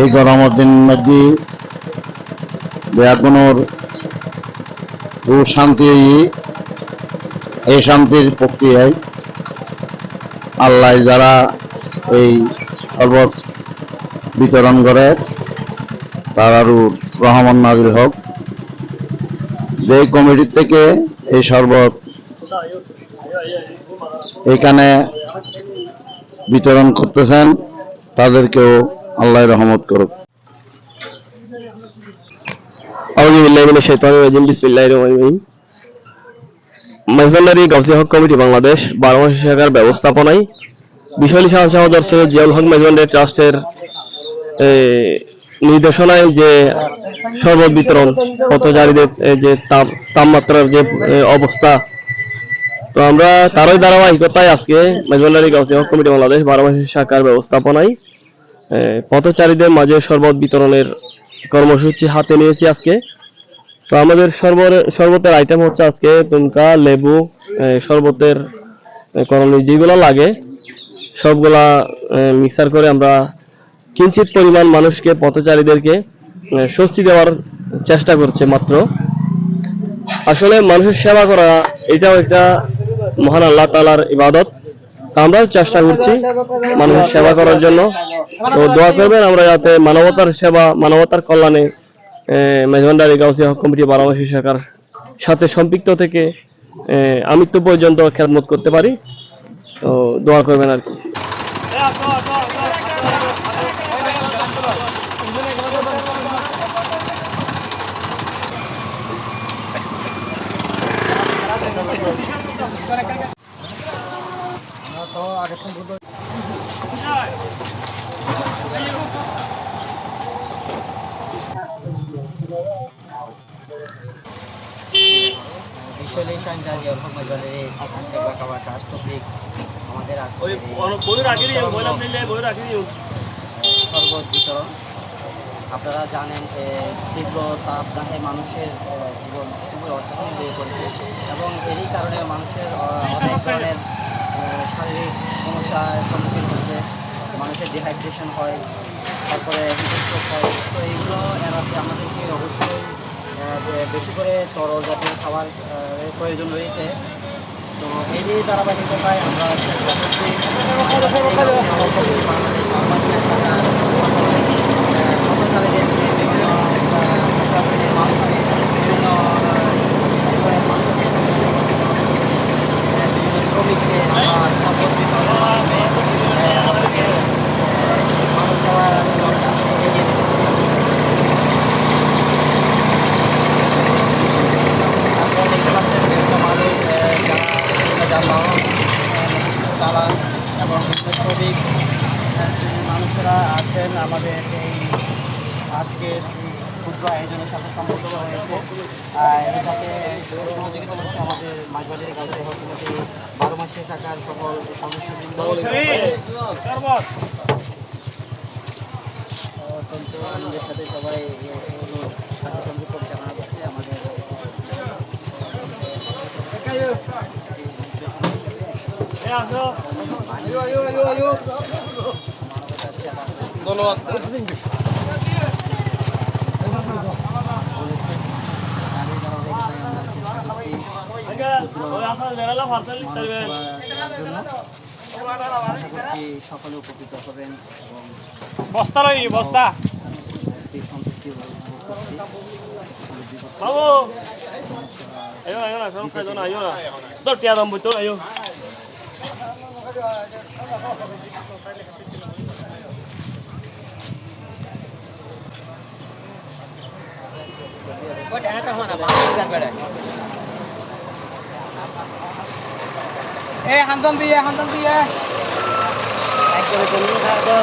এই গরমের দিন মধ্যে বেয়াগুনোর ও শান্তি, এই শান্তির প্রক্রিয়ায় আল্লাহ যারা এই শরবত বিতরণ করে তারারও রহমান নাজির হোক। যে কমিটির থেকে এই শরবত এখানে বিতরণ করতেছেন, তাদেরকেও আল্লাহ রহমত করুক। বাংলাদেশ, বারো শাখার ব্যবস্থাপনায় বিশালী শাহ জিয়াউল হক ট্রাস্টের নির্দেশনায় যে শরবত বিতরণ পথচারীদের যে তাপ তাপমাত্রার যে অবস্থা তো আমরা তারই ধারাবাহিকতায় আজকে মেজবান্ডারি গাউসিয়া হক কমিটি বাংলাদেশ বারো মাসি শাখার ব্যবস্থাপনায় পথচারীদের মাঝে শরবত বিতরণের কর্মসূচি হাতে নিয়েছি আজকে। তো আমাদের শরবতের আইটেম হচ্ছে আজকে তুমকা লেবু শরবতের করণীয় যেগুলো লাগে, সবগুলা মিক্সার করে আমরা কিঞ্চিত পরিমাণ মানুষকে, পথচারীদেরকে স্বস্তি দেওয়ার চেষ্টা করছে মাত্র। আসলে মানুষের সেবা করা, এটাও একটা মহান আল্লাহ তালার ইবাদত। আমরা চেষ্টা করছি মানুষের সেবা করার জন্য। তো দোয়া করবেন, আমরা যাতে মানবতার সেবা, মানবতার কল্যাণে মেজবান্ডারি গাউসিয়া কমিটি বারামাসী শাখার সাথে সম্পৃক্ত থেকে আমৃত্যু পর্যন্ত খেদমত করতে পারি। তো দোয়া করবেন আর কি। অল্প আমাদের আছে বিতরণ আপনারা জানেন এ, তীব্র তাপ তাপদাহে মানুষের জীবন খুবই অর্থহীন হয়ে পড়েছে এবং এরই কারণে মানুষের অনেক ধরনের শারীরিক সমস্যার সম্মুখীন হচ্ছে মানুষের ডিহাইড্রেশন হয় তারপরে হয়। তো এইগুলো এড়াতে আমাদেরকে অবশ্যই বেশি করে তরল জাতীয় খাবার প্রয়োজন রয়েছে। তো এই নিয়ে ধারাবাহিকতায় আমরা চেষ্টা করছি আছেন আমাদের এই আজকের ক্ষুদ্র আয়োজনের সাথে সম্পর্ক হয়েছে এটাকে সহযোগিতা করছে আমাদের মাঝবাজারে গাছে কমিটি বারো মাসে থাকার সকল সদস্যবৃন্দ। অত্যন্ত আনন্দের সাথে সবাই সাথে সংযুক্ত পরিচালনা করছে আমাদের ধন্যবাদ সকলে উপকৃত হবেন এবং বস্তা রই বস্তা এই সন্তুষ্টি ভোগ করছি বাবু আয়ো আয়ো না সব খাইতো না আয়ো না তোর টিয়া দাম বুঝতো আয়ো এ হানজান দিয়ে হানজান দিয়ে। তারপর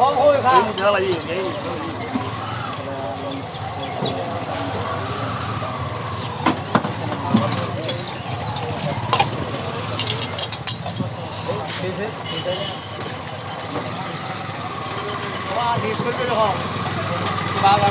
好好嘅卡。幾多啦？依樣嘢。哇！你出去了哈，八万。